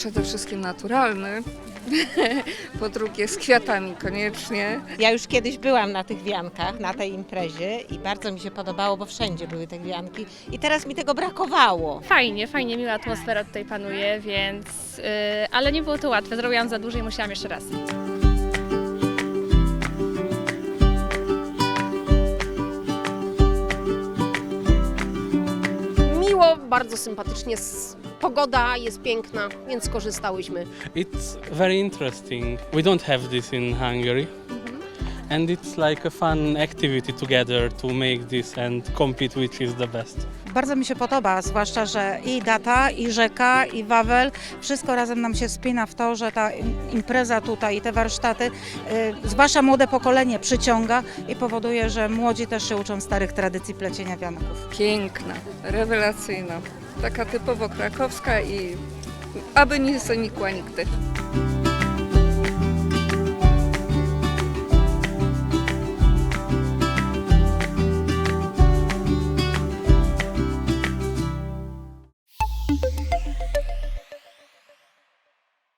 przede wszystkim naturalny, po drugie z kwiatami koniecznie. Ja już kiedyś byłam na tych wiankach, na tej imprezie i bardzo mi się podobało, bo wszędzie były te wianki i teraz mi tego brakowało. Fajnie, fajnie, miła atmosfera tutaj panuje, więc. Yy, ale nie było to łatwe. Zrobiłam za dużo i musiałam jeszcze raz. Miło, bardzo sympatycznie. Pogoda jest piękna, więc korzystałyśmy. It's very interesting. We don't have this in Hungary. And it's like a fun activity together to make this and compete which is the best. Bardzo mi się podoba, zwłaszcza, że i data, i rzeka, i Wawel, wszystko razem nam się spina w to, że ta im- impreza tutaj i te warsztaty, y, zwłaszcza młode pokolenie przyciąga i powoduje, że młodzi też się uczą starych tradycji plecienia wianków. Piękna, rewelacyjna, taka typowo krakowska i aby nie zanikła nigdy.